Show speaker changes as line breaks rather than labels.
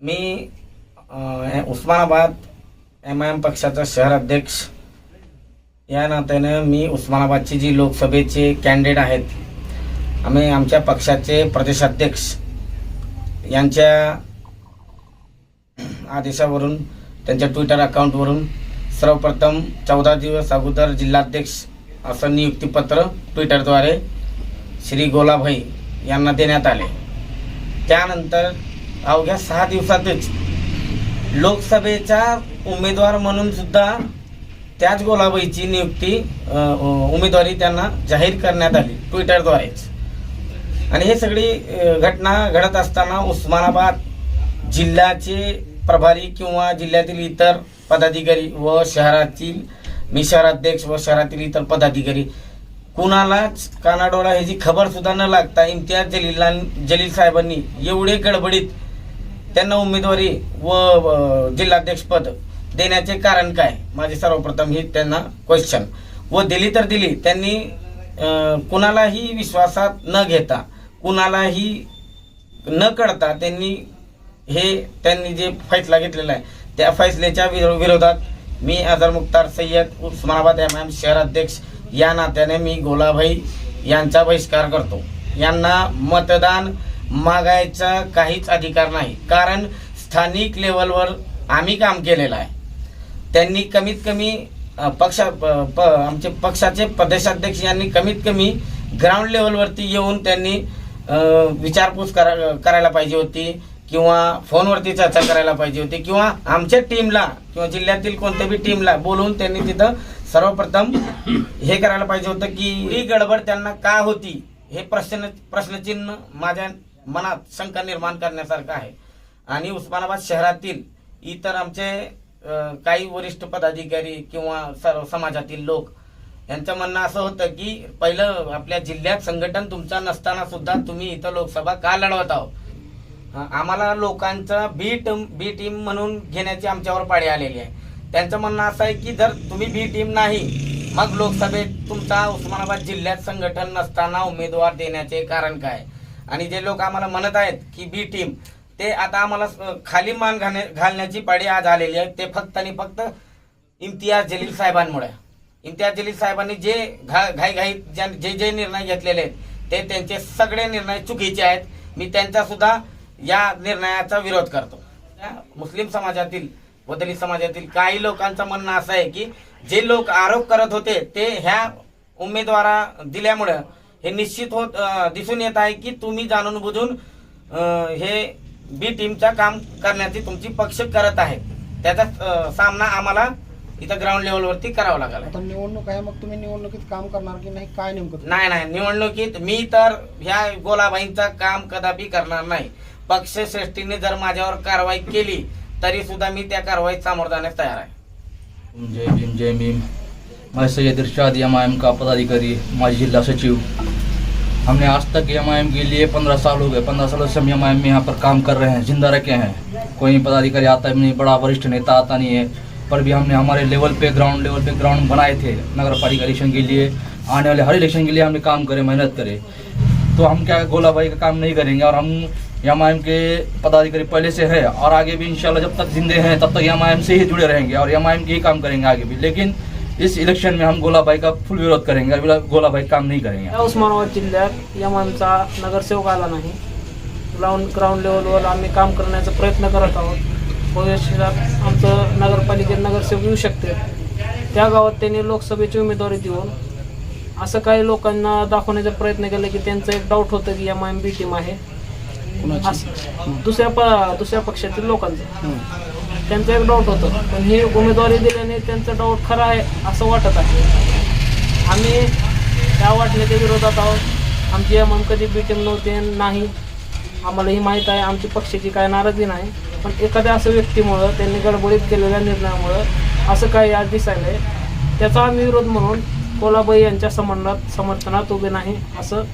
Me Osmanabad M I M पक्षाचा शहर अध्यक्ष. या नात्याने मी उस्मानाबादची जी लोकसभेचे कॅन्डिडेट आहेत आम्ही आमच्या पक्षाचे प्रदेशाध्यक्ष यांच्या आदेशावरून त्यांच्या ट्विटर अकाउंटवरून सर्वप्रथम चौदा दिवस अगोदर जिल्हाध्यक्ष असं नियुक्तीपत्र ट्विटरद्वारे श्री गोलाभाई यांना देण्यात आले. त्यानंतर अवघ्या सहा दिवसातच लोकसभेचा उमेदवार म्हणून सुद्धा त्याच गोलाबाईची नियुक्ती उमेदवारी त्यांना जाहीर करण्यात आली ट्विटरद्वारेच. आणि हे सगळी घटना घडत असताना उस्मानाबाद जिल्ह्याचे प्रभारी किंवा जिल्ह्यातील इतर पदाधिकारी व शहरातील मी शहराध्यक्ष व शहरातील इतर पदाधिकारी कुणालाच कानाडोळा ह्याची खबर सुद्धा न लागता इम्तियाज जलील जलील साहेबांनी एवढे गडबडीत त्यांना उमेदवारी व जिल्हाध्यक्षपद देण्याचे कारण काय? माझे सर्वप्रथम ही त्यांना क्वेश्चन व दिली तर दिली. त्यांनी कुणालाही विश्वासात न घेता कुणालाही न कळता त्यांनी हे त्यांनी जे फैसला घेतलेला आहे त्या फैसल्याच्या विरोधात मी अझर मुख्तार सय्यद उस्मानाबाद एम एम शहराध्यक्ष या नात्याने मी गोलाभाई यांचा बहिष्कार करतो. यांना मतदान मागायचा काहीच अधिकार नाही. कारण स्थानिक लेवलवर आम्ही काम केलेलं आहे. त्यांनी कमीत कमी पक्षा पक्ष प, प, आमचे पक्षाचे प्रदेशाध्यक्ष यांनी कमीत कमी ग्राउंड लेवलवरती येऊन त्यांनी विचारपूस करा करायला पाहिजे होती किंवा फोनवरती चर्चा करायला पाहिजे होती किंवा आमच्या टीमला किंवा जिल्ह्यातील कोणत्या बी टीमला बोलवून त्यांनी तिथं सर्वप्रथम हे करायला पाहिजे होतं की ही गडबड त्यांना का होती हे प्रश्न प्रश्नचिन्ह माझ्या मनात शंका निर्माण करण्यासारखं आहे. आणि उस्मानाबाद शहरातील इतर आमचे काही वरिष्ठ पदाधिकारी किंवा सर्व समाजातील लोक यांचं म्हणणं असं होतं की पहिलं आपल्या जिल्ह्यात संघटन तुमचा नसताना सुद्धा तुम्ही इथं लोकसभा का लढवत आहो आम्हाला लोकांचा बी टीम बी टीम म्हणून घेण्याची आमच्यावर पाळी आलेली आहे. त्यांचं म्हणणं असं आहे की जर तुम्ही बी टीम नाही मग लोकसभेत तुमचा उस्मानाबाद जिल्ह्यात संघटन नसताना उमेदवार देण्याचे कारण काय? आणि जे लोक आम्हाला म्हणत आहेत की बी टीम ते आता आम्हाला खाली मान घालण्याची पाळी आज आलेली आहे. ते फक्त आणि फक्त इम्तियाज जलील साहेबांमुळे. इम्तियाज जलील साहेबांनी जे घा घाईघाई जे जे निर्णय घेतलेले आहेत ते त्यांचे सगळे निर्णय चुकीचे आहेत. मी त्यांचा सुद्धा या निर्णयाचा विरोध करतो. मुस्लिम समाजातील व दलित समाजातील काही लोकांचं म्हणणं असं आहे की जे लोक आरोप करत होते ते ह्या उमेदवारा दिल्यामुळं हे निश्चित होत दिसून येत आहे की तुम्ही जाणून बुजून हे बी टीमचा काम करण्याची तुमची पक्ष करत आहे. त्याचा सामना आम्हाला इथं ग्राउंड लेवलवरती करावा लागला.
आता निवडणूक आहे मग तुम्ही निवडणुकीत काम करणार की नाही? काय नेमकं
नाही नाही निवडणुकीत मी तर ह्या गोलाबाईंचं काम कदापि करणार नाही. पक्षश्रेष्ठीने जर माझ्यावर कारवाई केली तरी सुद्धा मी त्या कारवाईत सामोरं जाण्यास तयार आहे.
जय भीम जय भीम. मैं Sayyed Irshad M I M का पदाधिकारी माजी जिला सचिव. हमने आज तक एम आई एम के लिए पंद्रह साल हो गए। पंद्रह सालों से हम एम आई एम में यहाँ पर काम कर रहे हैं, ज़िंदा रखे हैं। कोई पदाधिकारी आता नहीं, बड़ा वरिष्ठ नेता आता नहीं है। पर भी हमने हमारे लेवल पे ग्राउंड, लेवल पे ग्राउंड बनाए थे, नगर पालिका इलेक्शन के लिए। आने वाले हर इलेक्शन के लिए हमने काम करे, मेहनत करे। तो हम क्या गोला भाई का काम नहीं करेंगे और हम एम आई एम के पदाधिकारी पहले से है और आगे भी इंशाल्लाह जब तक जिंदे हैं, तब तक एम आई एम से ही जुड़े रहेंगे और एम आई एम के ही काम करेंगे आगे भी। लेकिन इस इलेक्शन में हम गोला भाई का फुल विरोध करेंगे गोला भाई काम नहीं करेंगे।
उस्मानाबाद जिल्ह्यात आमचा नगरसेवक आला नाही. ग्राउंड ग्राउंड लेवलवर आम्ही काम करण्याचा प्रयत्न करत आहोत. भविष्यात आमचं नगरपालिकेत नगरसेवक येऊ शकते. त्या गावात त्यांनी लोकसभेची उमेदवारी देऊन असं काही लोकांना दाखवण्याचा प्रयत्न केला की त्यांचं एक डाऊट होतं की M I M B team आहे. दुसऱ्या प दुसऱ्या पक्षातील लोकांचं. त्यांचं एक डाऊट होतं. पण ही उमेदवारी दिल्याने त्यांचं डाऊट खरं आहे असं वाटत आहे. आम्ही त्या वाटण्याच्या विरोधात आहोत. आमची एम कधी बी टीम नव्हते नाही. आम्हाला ही माहीत आहे आमची पक्षाची काय नाराजी नाही. पण एखाद्या असं व्यक्तीमुळं त्यांनी गडबडीत केलेल्या निर्णयामुळं असं काही आज दिसायलं आहे त्याचा आम्ही विरोध म्हणून कोलाबाई यांच्या समर्थनात समर्थनात उभे नाही असं